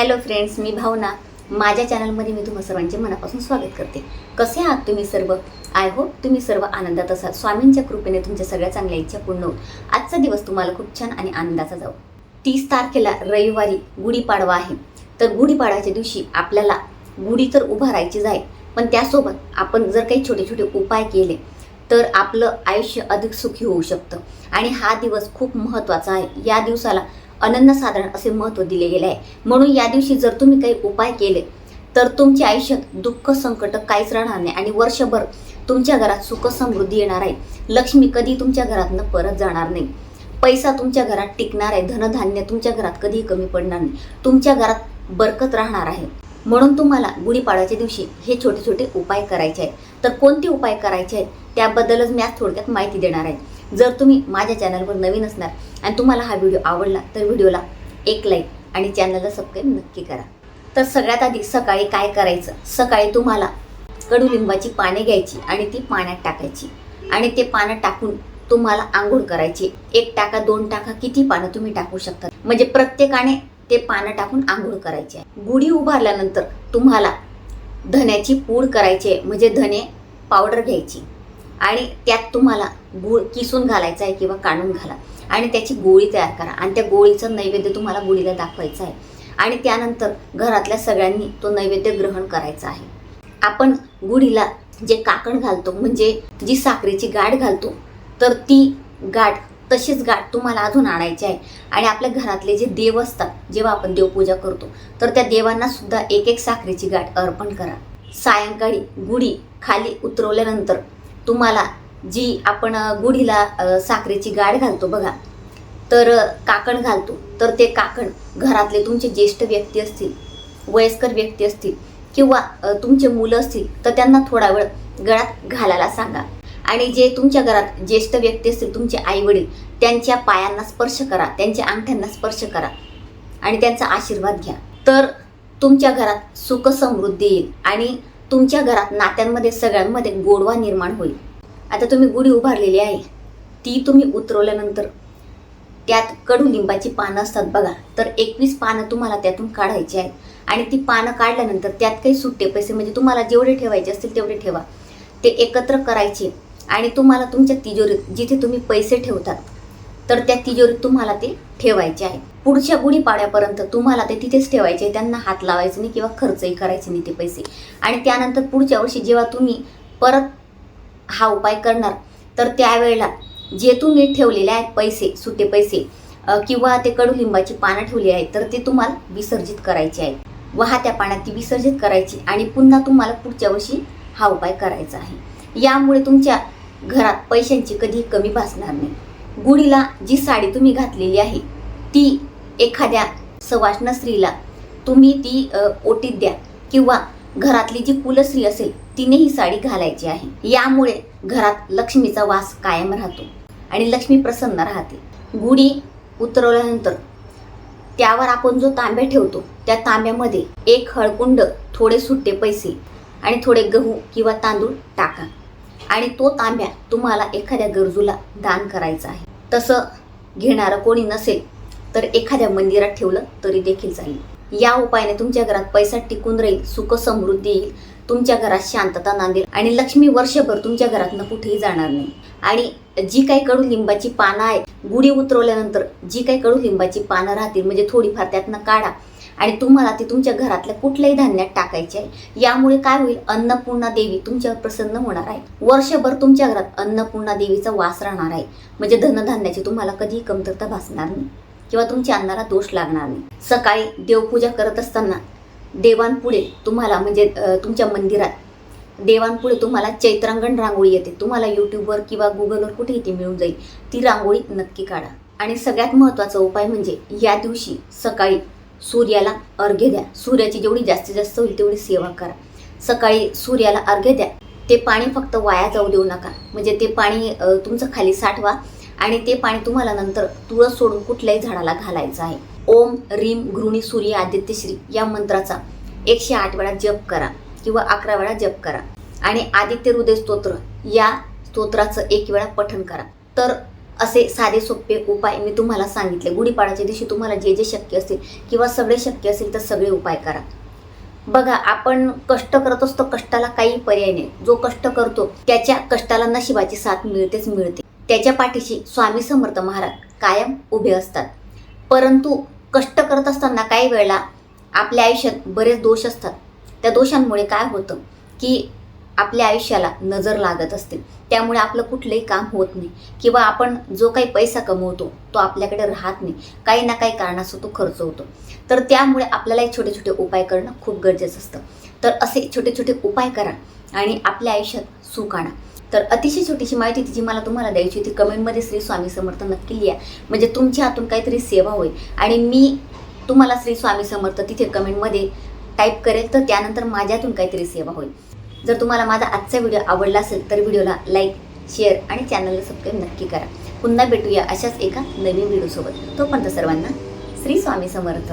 Hello friends मी भावना. माझ्या चॅनलमध्ये मी तुम्हा सर्वांचे मनापासून स्वागत करते. कसे आहात तुम्ही सर्व? आय होप तुम्ही सर्व आनंदात असाल. स्वामींच्या कृपेने तुमच्या सगळ्या चांगल्या इच्छा पूर्ण होत आजचा दिवस तुम्हाला खूप छान आणि आनंदाचा जाऊ तीस तारखेला रविवारी गुढीपाडवा आहे. तर गुढीपाडव्याच्या दिवशी आपल्याला गुढी तर उभा राहायचीच आहे. पण त्यासोबत आपण जर काही छोटे छोटे उपाय केले तर आपलं आयुष्य अधिक सुखी होऊ शकतं. आणि हा दिवस खूप महत्त्वाचा आहे. या दिवसाला अनन्यसाधारण असे महत्त्व दिले गेले आहे. म्हणून या दिवशी जर तुम्ही काही उपाय केले तर तुमच्या आयुष्यात दुःख संकट काहीच राहणार नाही आणि वर्षभर तुमच्या घरात सुख समृद्धी येणार आहे. लक्ष्मी कधी तुमच्या घरातनं परत जाणार नाही. पैसा तुमच्या घरात टिकणार आहे. धनधान्य तुमच्या घरात कधीही कमी पडणार नाही. तुमच्या घरात बरकत राहणार आहे. म्हणून तुम्हाला गुढीपाडव्याच्या दिवशी हे छोटे छोटे उपाय करायचे आहेत. तर कोणते उपाय करायचे आहेत त्याबद्दलच मी आज थोडक्यात माहिती देणार आहे. जर तुम्ही माझ्या चॅनलवर नवीन असणार आणि तुम्हाला हा व्हिडिओ आवडला तर व्हिडिओला एक लाईक आणि चॅनलला सबस्क्राईब नक्की करा. तर सगळ्यात आधी सकाळी काय करायचं? सकाळी तुम्हाला कडुलिंबाची पाने घ्यायची आणि ती पाण्यात टाकायची. आणि ते पानं टाकून तुम्हाला आंघोळ करायची. एक टाका दोन टाका किती पानं तुम्ही टाकू शकता? म्हणजे प्रत्येकाने ते पानं टाकून आंघोळ करायची आहे. गुढी उभारल्यानंतर तुम्हाला धन्याची पूड करायची आहे. म्हणजे धने पावडर घ्यायची. आणि त्यात तुम्हाला गुळ किसून घालायचा आहे किंवा काढून घाला. आणि त्याची गोळी तयार करा. आणि त्या गोळीचं नैवेद्य तुम्हाला गुढीला दाखवायचं आहे. आणि त्यानंतर घरातल्या सगळ्यांनी तो नैवेद्य ग्रहण करायचा आहे. आपण गुढीला जे काकण घालतो म्हणजे जी साखरेची गाठ घालतो तर ती गाठ तशीच गाठ तुम्हाला अजून आणायची आहे. आणि आपल्या घरातले जे देव असतात जेव्हा आपण देवपूजा करतो तर त्या देवांना सुद्धा एक एक साखरेची गाठ अर्पण करा. सायंकाळी गुढी खाली उतरवल्यानंतर तुम्हाला जी आपण गुढीला साखरेची गाठ घालतो बघा तर काकण घालतो. तर ते काकण घरातले तुमचे ज्येष्ठ व्यक्ती असतील वयस्कर व्यक्ती असतील किंवा तुमचे मुलं असतील तर त्यांना थोडा वेळ गळ्यात घालायला सांगा. आणि जे तुमच्या घरात ज्येष्ठ व्यक्ती असतील तुमचे आई वडील त्यांच्या पायांना स्पर्श करा त्यांच्या अंगठ्यांना स्पर्श करा आणि त्यांचा आशीर्वाद घ्या. तर तुमच्या घरात सुख समृद्धी येईल आणि तुमच्या घरात नात्यांमध्ये सगळ्यांमध्ये गोडवा निर्माण होईल. आता तुम्ही गुढी उभारलेली आहे. ती तुम्ही उतरवल्यानंतर त्यात कडुलिंबाची पानं असतात बघा. तर एकवीस पानं तुम्हाला त्यातून काढायची आहेत. आणि ती पानं काढल्यानंतर त्यात काही सुट्टे पैसे म्हणजे तुम्हाला जेवढे ठेवायचे असतील तेवढे ठेवा. ते एकत्र करायचे आणि तुम्हाला तुमच्या तिजोरीत जिथे तुम्ही पैसे ठेवतात तर त्या तिजोरीत तुम्हाला ते ठेवायचे आहे पुढच्या गुढीपाड्यापर्यंत तुम्हाला ते तिथेच ठेवायचे आहे. त्यांना हात लावायचे नाही किंवा खर्चही करायचे नाही ते पैसे. आणि त्यानंतर पुढच्या वर्षी जेव्हा तुम्ही परत हा उपाय करणार तर त्यावेळेला जे तुम्ही ठेवलेले आहेत पैसे सुटे पैसे किंवा ते कडुलिंबाची पानं ठेवली आहेत तर ते तुम्हाला विसर्जित करायचे आहेत. वाहत्या पाण्यात ती विसर्जित करायची आणि पुन्हा तुम्हाला पुढच्या वर्षी हा उपाय करायचा आहे. यामुळे तुमच्या घरात पैशांची कधी कमी भासणार नाही. गुढीला जी साडी तुम्ही घातलेली आहे ती एखाद्या सवाष्ण स्त्रीला तुम्ही ती ओटीत द्या किंवा घरातली जी कुलस्त्री असेल तिने ही साडी घालायची आहे. यामुळे घरात लक्ष्मीचा वास कायम राहतो आणि लक्ष्मी प्रसन्न राहते. गुढी उतरवल्यानंतर त्यावर आपण जो तांब्या ठेवतो त्या तांब्यामध्ये एक हळकुंड थोडे सुट्टे पैसे आणि थोडे गहू किंवा तांदूळ टाका आणि तो तांब्या तुम्हाला एखाद्या गरजूला दान करायचा आहे. तसं घेणारं कोणी नसेल तर एखाद्या मंदिरात ठेवलं तरी देखील चालेल. या उपायाने तुमच्या घरात पैसा टिकून राहील सुख समृद्धी येईल तुमच्या घरात शांतता नांदेल आणि लक्ष्मी वर्षभर तुमच्या घरातनं कुठेही जाणार नाही. आणि जी काही कडुलिंबाची पानं आहेत गुढी उतरवल्यानंतर जी काही कडुलिंबाची पानं राहतील म्हणजे थोडीफार त्यातनं काढा आणि तुम्हाला ती तुमच्या घरातल्या कुठल्याही धान्यात टाकायचे आहे. यामुळे काय होईल अन्नपूर्णा देवी तुमच्यावर प्रसन्न होणार आहे. वर्षभर तुमच्या घरात अन्नपूर्णा देवीचा वास राहणार आहे. म्हणजे धनधान्याची तुम्हाला कधीही कमतरता भासणार नाही. किंवा तुमच्या अन्नाला दोष लागणार नाही. सकाळी देवपूजा करत असताना देवांपुढे तुम्हाला म्हणजे तुमच्या मंदिरात देवांपुढे तुम्हाला चैत्रांगण रांगोळी येते. तुम्हाला यूट्यूबवर किंवा गुगलवर कुठेही ती मिळून जाईल. ती रांगोळी नक्की काढा. आणि सगळ्यात महत्त्वाचा उपाय म्हणजे या दिवशी सकाळी सूर्याला अर्घ्य द्या. सूर्याची जेवढी जास्तीत जास्त होईल तेवढी सेवा करा. सकाळी सूर्याला अर्घ्य द्या. ते पाणी फक्त वाया जाऊ देऊ नका. म्हणजे ते पाणी तुमचं खाली साठवा. आणि ते पाणी तुम्हाला नंतर तुळस सोडून कुठल्याही झाडाला घालायचं आहे. ओम रीम घृणी सूर्य आदित्यश्री या मंत्राचा एकशे आठ वेळा जप करा किंवा अकरा वेळा जप करा. आणि आदित्य हृदय स्तोत्र या स्तोत्राचं एक वेळा पठण करा. तर असे साधे सोपे उपाय मी तुम्हाला सांगितले. गुढीपाडाच्या दिवशी तुम्हाला जे जे शक्य असतील किंवा सगळे शक्य असेल तर सगळे उपाय करा. बघा आपण कष्ट करत असतो कष्टाला काही पर्याय नाही. जो कष्ट करतो त्याच्या कष्टाला नशिबाची साथ मिळतेच मिळते. त्याच्या पाठीशी स्वामी समर्थ महाराज कायम उभे असतात. परंतु कष्ट करत असताना काही वेळेला आपल्या आयुष्यात बरेच दोष असतात. त्या दोषांमुळे काय होतं की आपल्या आयुष्याला नजर लागत असते. त्यामुळे आपलं कुठलंही काम होत नाही किंवा आपण जो काही पैसा कमवतो तो आपल्याकडे राहत नाही. काही ना काही कारणास्तव तो खर्च होतो. तर त्यामुळे आपल्याला एक छोटे छोटे उपाय करणं खूप गरजेचं असतं. तर असे छोटे छोटे उपाय करा आणि आपल्या आयुष्यात सुख आणा. तर अतिशय छोटीशी माहिती ती जी मला तुम्हाला द्यायची होती. कमेंटमध्ये श्री स्वामी समर्थ नक्की लिहा. म्हणजे तुमच्या हातून काहीतरी सेवा होईल. आणि मी तुम्हाला श्री स्वामी समर्थ तिथे कमेंटमध्ये टाईप करेल तर त्यानंतर माझ्यातून काहीतरी सेवा होईल. जर तुम्हाला माझा आजचा व्हिडिओ आवडला असेल तर व्हिडिओला लाईक शेअर आणि चॅनलला सबस्क्राईब नक्की करा. पुन्हा भेटूया अशाच एका नवीन व्हिडिओसोबत. तोपर्यंत सर्वांना श्री स्वामी समर्थ.